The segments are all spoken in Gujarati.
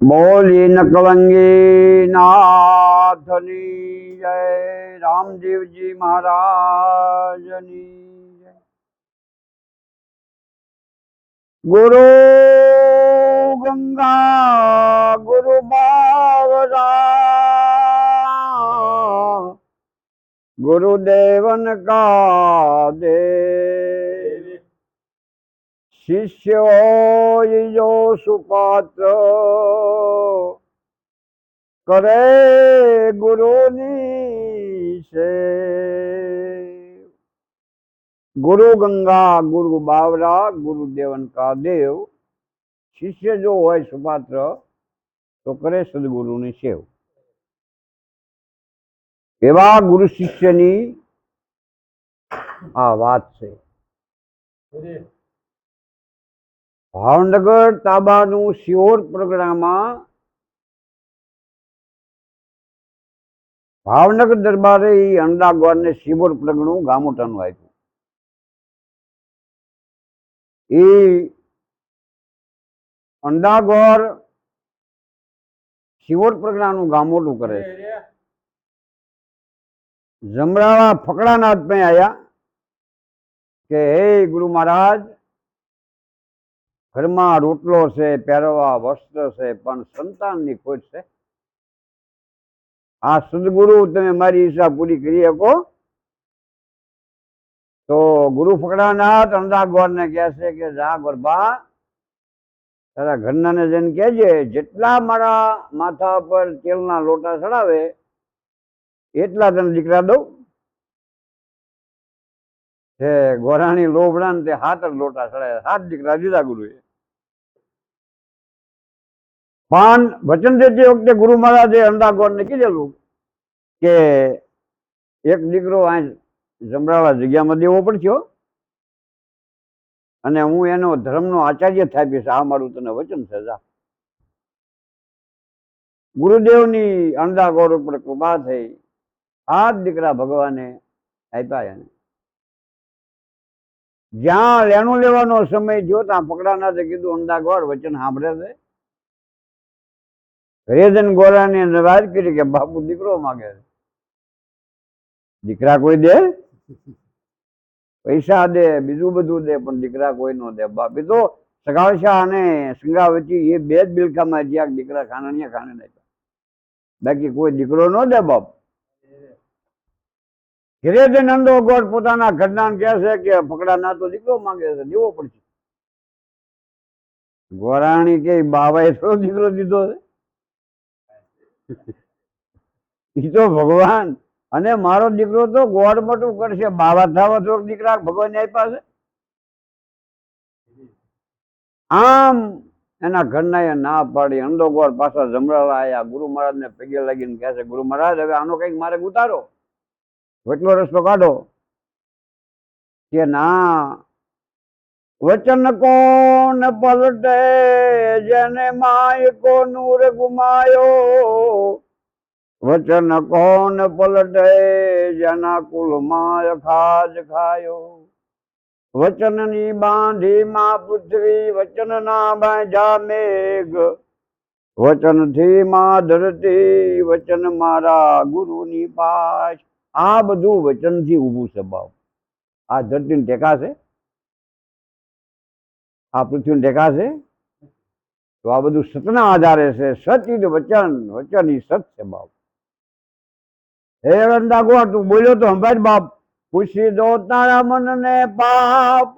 બોલી નકલંગી નાથની જય રામદેવજી મહારાજની જય. ગુરુ ગંગા ગુરુ બાવરા ગુરુદેવન કા દેવ શિષ્ય હોય જો સુપાત્ર કરે ગુરુની છે ગુરુ ગંગા, ગુરુ બાવરા ગુરુદેવન કા દેવ શિષ્ય જો હોય સુપાત્ર, તો કરે સદગુરુની સેવ. એવા ગુરુ શિષ્યની આ વાત છે. ભાવનગર તાબાનું શિહોર પ્રગણામાં ભાવનગર દરબારે એ અંડા ગોળને શિહોર પ્રગણું ગામોટાનું આપ્યું. એ અંડાગોર શિવોર પ્રજ્ઞાનું ગામોટું કરે છે. જમરાળા ફકડાનાથ પાસે આવ્યા કે, હે ગુરુ મહારાજ ઘરમાં રોટલો છે, પહેરવા, વસ્ત્ર છે, પણ સંતાનની ખોટ છે. આ સદગુરુ તમે મારી ઈચ્છા પૂરી કરી શકો. તો ગુરુ ફકડાનાથ અંદાગોરને કહે છે કે જા ગરબા તારા ઘરનાને જઈને કહેજે, જેટલા મારા માથા પર તેલના લોટા ચડાવે, એટલા તને દીકરા દઉં. છે ગોરાણી લોભડા ને તે હાથ જ લોટા ચડાવે, હાથ દીકરા દીધા ગુરુએ. પણ વચન દેતી વખતે ગુરુ મહારાજે અંદાગોરને કીધેલું કે એક દીકરો આ જમરાવા જગ્યામાં દેવો પડશે. અને હું એનો ધર્મનો આચાર્ય થાપીશ આ મારું તને વચન છે ગુરુદેવની અંદાગોર ઉપર કૃપા થઈ આ દીકરા ભગવાને આપ્યા એને જ્યાં લેણું લેવાનો સમય જો ત્યાં પકડાના કીધું અંદાગોર વચન સાંભળે છે રેજન ગોરાની વાત કરી કે બાપુ દીકરો માગે દીકરા કોઈ દે? પૈસા દે, બીજું બધું દે, પણ દીકરા કોઈ નો દે. બાપ તો સગાવશા અને સંગાવતી એ બે જ બિલખામાં જ્યાં દીકરા ખાનાણીયા ખાને નાખ્યા. બાકી કોઈ દીકરો ન દે બાપ. ઘરે જે નંદો ગોઠ પોતાના ઘટનાને કહે છે કે પકડાના તો દીકરો માંગે છે, દેવો પડશે. ગોરાણી કે બાવાએ થોડો દીકરો દીધો છે? તો ભગવાન, અને મારો દીકરો તો ગોળ મોટું કરશે. બાવા થવા દીકરા ભગવાન આપ્યા આમ એના ઘરના ના પાડી અંડો ગોળ પાછા જમરાળા આયા. ગુરુ મહારાજ ને પગે લાગીને કહે છે, ગુરુ મહારાજ, હવે આનો કંઈક મારે ઉતારો. એટલો રસ્તો કાઢો. કે ના વચન કોણ પલટે? જેને માય કો નૂર ગુમાયો? વચન કોણ પલટે? જેના કુલ માય ખાજ ખાયો? વચનની બાંધી માં પૃથ્વી વચન ના બાંધ્યા મેઘ. વચનથી માં ધરતી, વચન મારા ગુરુની પાછ આ બધું વચનથી છે બાપ આ ધરતીને ટેકા છે આ પૃથ્વીને ટેકા તો આ બધું સતના આધારે છે. સચિદ વચન વચન ઈ સત છે બાપ. હે રંદાગો તું બોલ્યો તો હંભાઈ બાપ. પૂછી દો તારા મનને પાપ.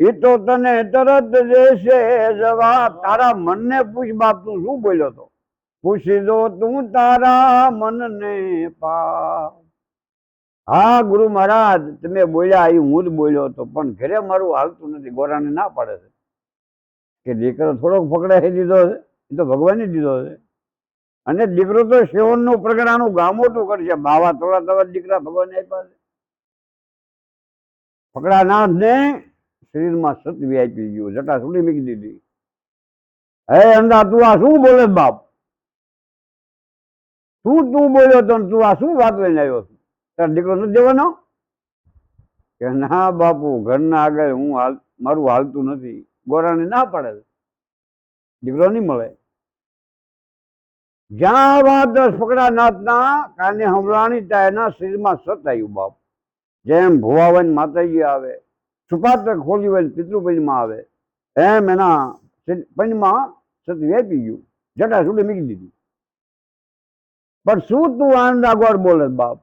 એ તો તને તરત દેશે જવાબ. તારા મનને પૂછ બાપ, તું શું બોલ્યો તો? પૂછી દો તું તારા મનને પાપ. હા, ગુરુ મહારાજ, તમે બોલ્યા એ હું જ બોલ્યો હતો, પણ ઘરે મારું હાલતું નથી, ગોરાને ના પાડે છે. કે દીકરો થોડોક પકડાઈ દીધો છે, એ તો ભગવાને દીધો છે. અને દીકરો તો સેવનનું પ્રગણાનું ગામોટું કરશે, બાવા થોડા થોડા દીકરા ભગવાન આપ્યા છે. પકડાનાથ ને શરીરમાં સત વ્યાપી ગયું, જટા સુડી મૂકી દીધી. હે અંદા તું આ શું બોલે બાપ? તું તું બોલ્યો તો તું આ શું વાત લઈને આવ્યો છું? તારો દીકરો નથી દેવાનો કે ના બાપુ, ઘરના આગળ હું હાલ, મારું હાલતું નથી. ગોરાને ના પાડે. દીકરો નહીં મળે. જ્યાં વાત દસ ફકડા નાથના કાને હમણાની એના શરીરમાં સત આવ્યું બાપ. જેમ ભુવાવન માતાજી આવે, સુપાત્ર ખોલી હોય પિતૃપંચમાં આવે, એમ એના પંચમાં સત વેપી ગયું. જટા સુડે મીકી દીધી. પણ શું તું આનંદ આગળ બોલે બાપ?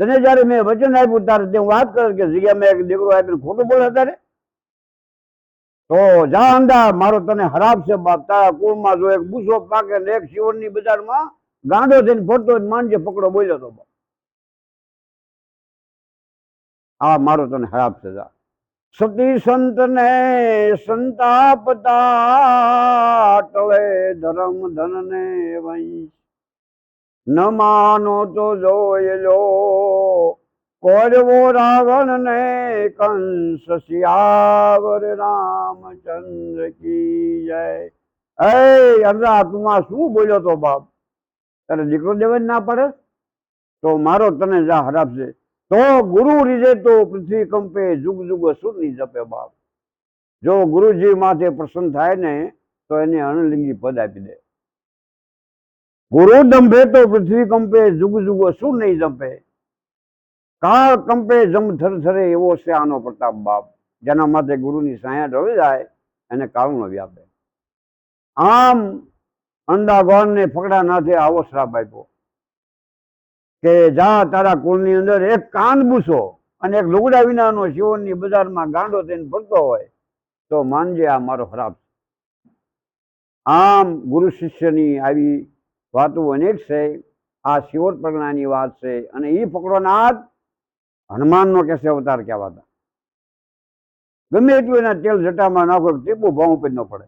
તને જયારે મેં વચન આપ્યું તારે તે વાત કર કે જગ્યા મેં એક દીકરો આપીને ખોટું બોલે તારે? તો જા અંદા મારો તને હરાબ છે બાપ, તારા કુળમાં જો એક બુસો પાકે ને એક શિવરની બજારમાં ગાંડો થઈને ફરતો માનજે પકડો બોલ્યો તો બાપ. આ મારો તને હરાબ છે, જા. સતી સંત ને સંતાપતા ટળે ધર્મ ધન ને વંશ ન માનો તો જોઈ લો. કરવો રાવણ ને કંસ શિયાવર રામચંદ્ર કી જય. એ અંદરા તું આ શું બોલ્યો તો બાપ? તારે દીકરો દેવા ના પડે? તો મારો તને જા હરાબ તો ગુરુ રીજે તો પૃથ્વી કંપે જુગ જુગ સુરની જપે બાપ. જો ગુરુજી માથે પ્રસન્ન થાય ને, તો એને અણલિંગી પદ આપી દે. ગુરુ દંભે તો પૃથ્વી કંપે, જુગ જુગ શું નહીં જંપે? કાળ કંપે, જમ થર થરે એવો છે આનો પ્રતાપ બાપ. જેના માટે ગુરુની સાયા ઢળી જાય, એને કાળનો વ્યાપે આમ અંડા ને ફકડા નાથે આવો શ્રાપ આપ્યો કે જા તારા કુળની અંદર એક કાન બૂસો અને એક લુગડા વિનાનો શિવનની બજારમાં ગાંડો થઈને ફરતો હોય, તો માનજે આ મારો ખરાબ. આમ ગુરુ શિષ્યની આવી વાતો અનેક છે, આ શિવોર પ્રજ્ઞાની વાત છે અને એ પકડોનાથ હનુમાનનો કેસે અવતાર કહેવાતા. ગમે એટલું એના તેલ જટામાં નાખો ટીપું ભાવ ઉપર ન પડે.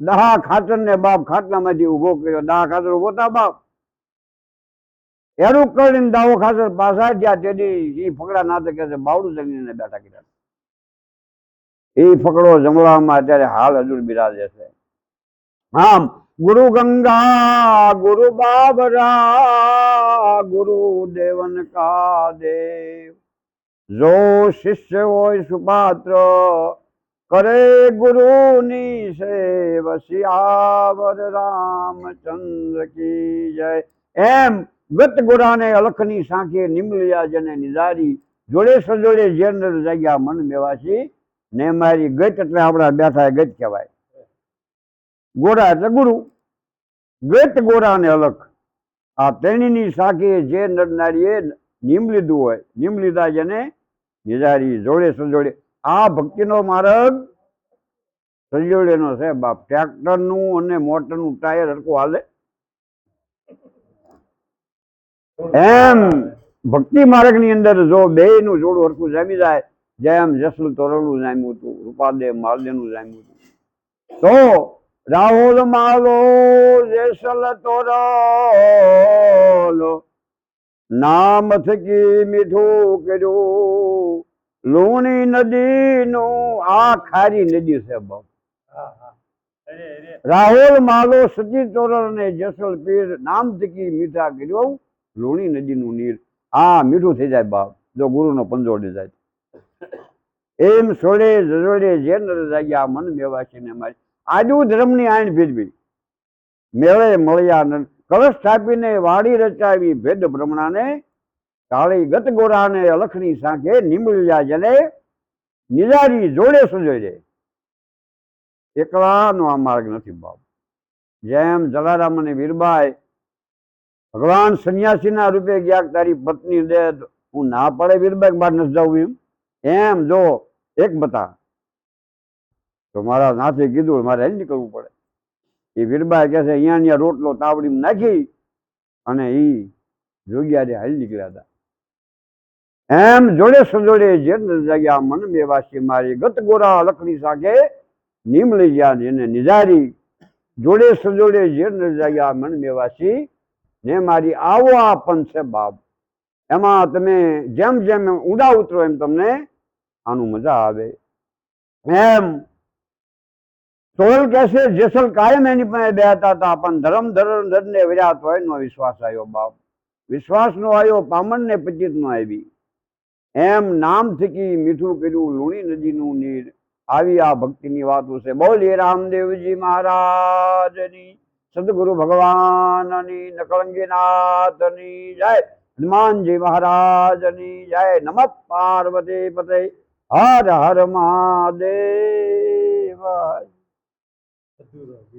દહા ખાતર ને બાપ ખાટલામાંથી ઊભો કર્યો, દહા ખાતર ઊભો તા બાપ. એનું કરીને દાવો ખાતર પાછા જ્યાં તેડી એ ફકડા નાતે કે છે, બાવડું જમીને બેઠા કર્યા એ ફકડો જમવામાં અત્યારે હાલ હજુ બિરાજે છે. આમ ગુરુ ગંગા, ગુરુ બાબરા, ગુરુ દેવન કા દેવ જો શિષ્ય હોય સુપાત્ર, કરે ગુરુની સેવ, શિયાવર રામચંદ્ર કી જય. એમ ગત ગુરાને અલખની સાંખે નિમલિયા જને નિધારી જોડે સજોડે જેનર જગ્યા મન મેવાસી, ને મારી ગત એટલે આપણા બેઠા ગત કહેવાય. ગોરા એટલે ગુરુ. વેત ગોરા ને અલખ આ તેણીની સાખીએ જે નરનારીએ નિમ લીધું હોય, નિમ લીધા જેને નિધારી જોડે સંજોડે. આ ભક્તિનો માર્ગ સંજોડેનો છે બાપ. ટ્રેક્ટરનું અને મોટરનું ટાયર હરકું હાલે. એમ ભક્તિ માર્ગની અંદર જો બે નું જોડું હરકું જામી જાય, જેમ જસલ તોરણનું જામ્યું હતું, રૂપાદેવ માલદેવનું જામ્યું હતું. તો રાહુલ માલો જેસલ તોરાલો. નામ થકી મીઠું કર્યું? લુણી નદીનું આ ખારી નદી છે બાપ રાહુલ માલો સતી તોરણ ને જસલ પીર નામ થકી મીઠા કર્યો? લુણી નદીનું નીર. આ મીઠું થઈ જાય બાપ. જો ગુરુ નો પંજોડી જાય. એમ છોડે જજોડે જે નર જાગ્યા મન મેવાશીને મારી. આજુ ધર્મની આણ ભેજવી મેળે મળ્યા કળશ સ્થાપીને વાડી રચાવી ભેદ બ્રહ્મણાને કાળી ગત ગોરાને અલખની સાંખે નિમળ્યા જને નિજારી જોડે સુજોડે એકલાનો આ માર્ગ નથી બાપ. જેમ જલારામ અને વીરબાઈ ભગવાન સંન્યાસીના રૂપે ગયા તારી પત્ની દે, હું ના પડે વીરબાઈ બહાર નથી જવું એમ? એમ જો એક બતા તો મારા નાથે કીધું મારે હેલ નીકળવું પડે. એ વીરબાઈ કહે છે, અહીંયા અહીંયા રોટલો તાવડીમાં નાખી અને એ જોગ્યા હાલ નીકળ્યા હતા એમ જોડે સજોડે જેન્દ્ર જગ્યા મન મેવાસી મારી ગત ગોરા લખડી સાથે નીમ લઈ ગયા જેને નિજારી જોડે સજોડે જેન્દ્ર જગ્યા મન મેવાસી ને મારી આવો આ પંથ છે બાપ. એમાં તમે જેમ જેમ ઊંડા ઉતરો એમ તમને આનું મજા આવે. એમ તોલ કહેશે જેસલ કાયમ એની પાસે બેહતા હતા, પણ ધરમ ધરમ ધરને વિરાત હોય નો વિશ્વાસ આવ્યો બાપ. વિશ્વાસનો આવ્યો પામણ ને પચીતનો આવી. એમ નામ થકી મીઠું કર્યું લુણી નદીનું નીર. આવી આ ભક્તિની વાતો છે. બોલીએ રામદેવજી મહારાજની, સદગુરુ ભગવાનની, નકળંગીનાથની જય, હનુમાનજી મહારાજની જય, નમઃ પાર્વતી પતે, હર હર મહાદેવ. yapıyorlardı.